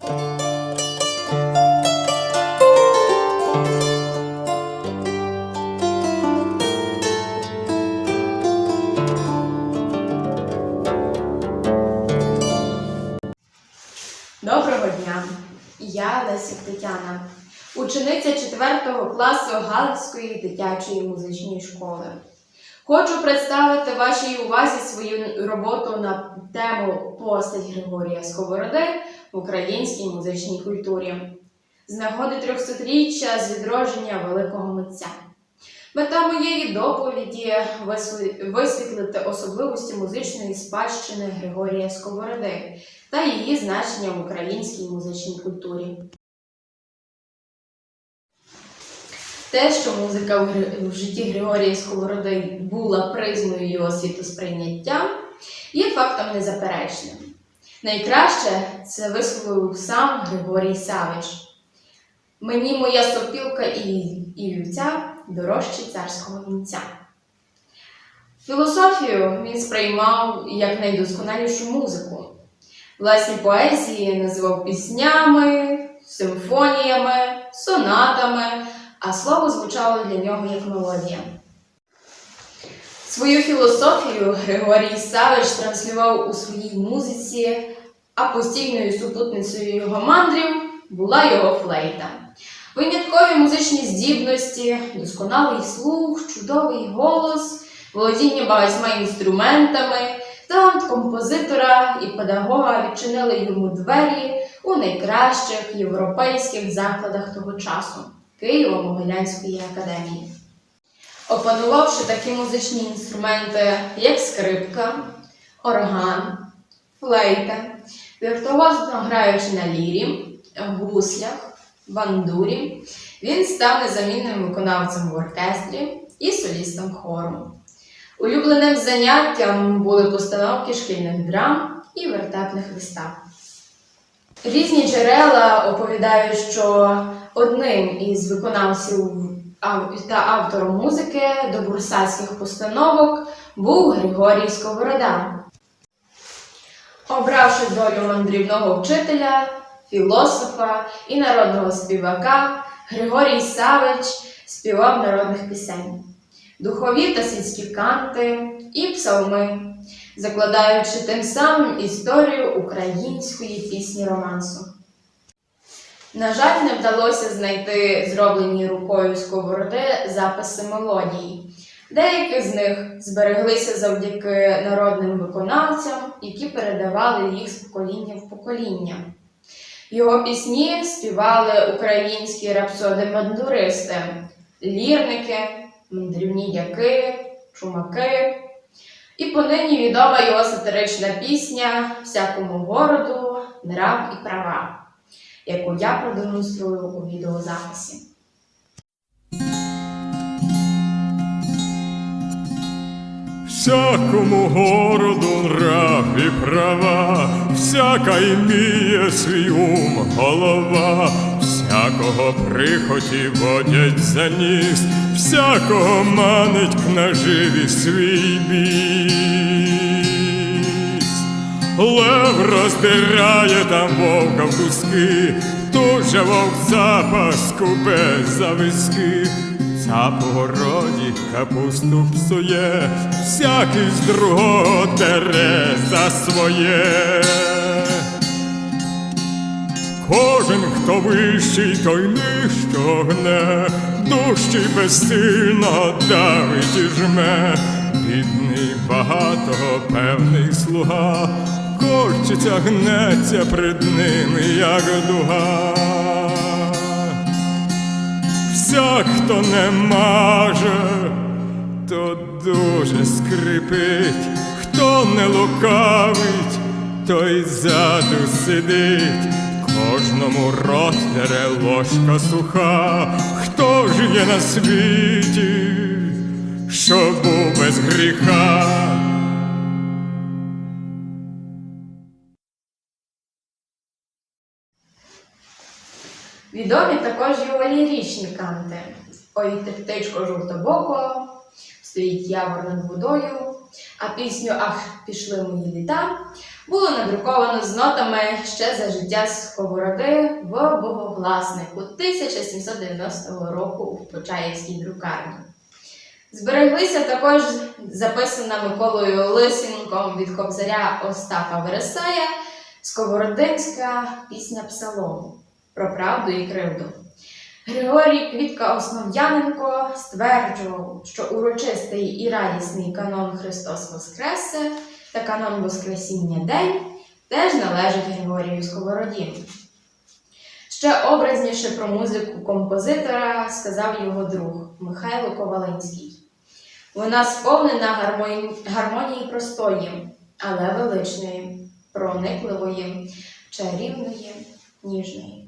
Доброго дня! Я Лесик Тетяна, учениця 4 класу Галицької дитячої музичної школи. Хочу представити вашій увазі свою роботу на тему постать Григорія Сковороди в українській музичній культурі з нагоди 300-річчя з відродження великого митця. Мета моєї доповіді висві- висвітлити особливості музичної спадщини Григорія Сковороди та її значення в українській музичній культурі. Те, що музика в житті Григорія Сковороди була призмою його світосприйняття, є фактом незаперечним. Найкраще це висловив сам Григорій Савич. Мені моя сопілка і, і вівця дорожче царського вінця. Філософію він сприймав як найдосконалішу музику. Власні поезії називав піснями, симфоніями, сонатами, а слово звучало для нього як мелодія. Свою філософію Григорій Савич транслював у своїй музиці, а постійною супутницею його мандрів була його флейта. Виняткові музичні здібності, досконалий слух, чудовий голос, володіння багатьма інструментами, талант композитора і педагога відчинили йому двері у найкращих європейських закладах того часу Києво-Могилянської академії. Опанувавши такі музичні інструменти, як скрипка, орган, флейта, віртуозно граючи на лірі, гуслях, бандурі, він став незамінним виконавцем в оркестрі і солістом хору. Улюбленим заняттям були постановки шкільних драм і вертепних вистав. Різні джерела оповідають, що одним із виконавців ав- та автором музики до бурсацьких постановок був Григорій Сковорода. Обравши долю мандрівного вчителя, філософа і народного співака, Григорій Савич співав народних пісень, духові та сільські канти і псалми, закладаючи тим самим історію української пісні романсу. На жаль, не вдалося знайти зроблені рукою сковороди записи мелодій. Деякі з них збереглися завдяки народним виконавцям, які передавали їх з покоління в покоління. Його пісні співали українські рапсоди-мандуристи, лірники, мандрівні дяки, чумаки. І понині відома його сатирична пісня Всякому городу, нрав і права, яку я продемонструю у відеозаписі. Всякому городу нрав і права, всяка іміє свій ум голова, всякого прихоті водять за ніс, всякого манить к наживі свій біс. Лев роздирає там вовка в куски, тут же вовця паскубе за виски. Цап у капусту псує, всякий з другого тере за своє. Кожен, хто вищий, той нижчо гне, дужчий безсильно давить і жме, бідний багатого певний слуга, корчиться, гнеться пред ним, як дуга. Всяк, хто не маже, то дуже скрипить, хто не лукавить, той ззаду сидить, кожному рот дере ложка суха, хто ж є на світі, що був без гріха. Відомі також його ліричні канти. Ой, ти птичко жовтобоко, стоїть явор над водою, а пісню Ах, пішли мої літа Було надруковано з нотами ще за життя Сковороди в Богогласнику 1790 року в Почаївській друкарні. Збереглися також записана Миколою Лисенком від кобзаря Остапа Вересая Сковородинська пісня Псалом про правду і кривду. Григорій Квітка Основ'яненко стверджував, що урочистий і радісний канон Христос Воскресе та канон Воскресіння День теж належить Григорію Сковороді. Ще образніше про музику композитора сказав його друг Михайло Ковалинський. Вона сповнена гармонії простої, але величної, проникливої, чарівної, ніжної.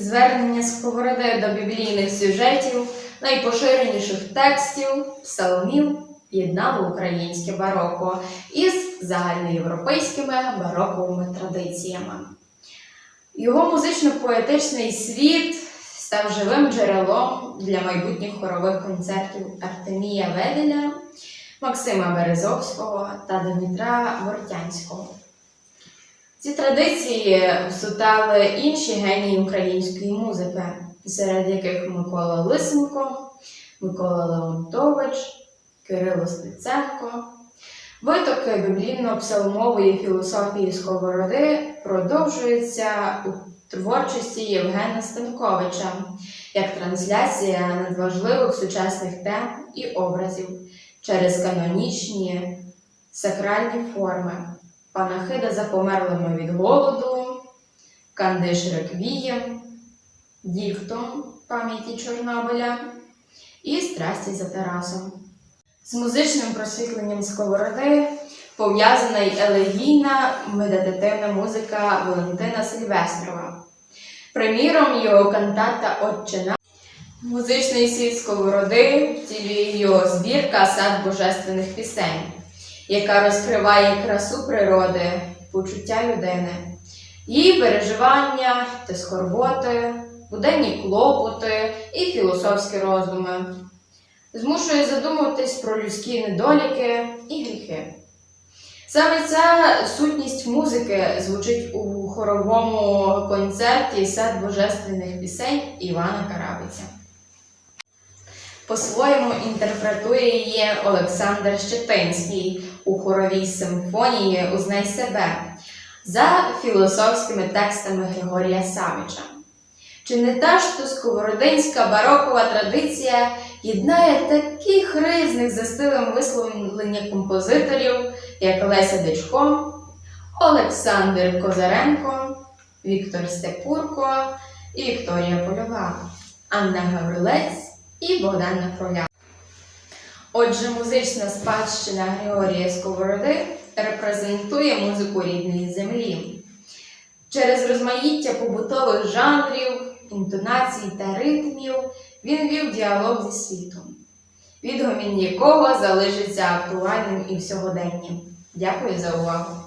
Звернення сковороди до біблійних сюжетів, найпоширеніших текстів, псалмів єднало українське бароко із загальноєвропейськими бароковими традиціями. Його музично-поетичний світ став живим джерелом для майбутніх хорових концертів Артемія Веделя, Максима Березовського та Дмитра Вортянського. Ці традиції всутали інші генії української музики, серед яких Микола Лисенко, Микола Леонтович, Кирило Стеценко. Витоки біблійно-псалмової філософії Сковороди продовжуються у творчості Євгена Станковича як трансляція надважливих сучасних тем і образів через канонічні сакральні форми панахида за померлими від голоду, кандиш реквієм, діхтом пам'яті Чорнобиля і страсті за Тарасом. З музичним просвітленням сковороди пов'язана й елегійна медитативна музика Валентина Сильвестрова. Приміром, його кантата «Отчина». Музичний світ сковороди втілює його збірка сад божественних пісень яка розкриває красу природи, почуття людини, її переживання та скорботи, буденні клопоти і філософські роздуми, змушує задумуватись про людські недоліки і гріхи. Саме ця сутність музики звучить у хоровому концерті Сад божественних пісень Івана Карабиця. По-своєму інтерпретує її Олександр Щетинський у хоровій симфонії Узнай себе за філософськими текстами Григорія Савича. Чи не та ж то сковородинська барокова традиція єднає таких різних за стилем висловлення композиторів, як Леся Дичко, Олександр Козаренко, Віктор Степурко і Вікторія Польова, Анна Гаврилець і Богдана Фроля. Отже, музична спадщина Григорія Сковороди репрезентує музику рідної землі. Через розмаїття побутових жанрів, інтонацій та ритмів він вів діалог зі світом, відгомін якого залишиться актуальним і в сьогоденні. Дякую за увагу!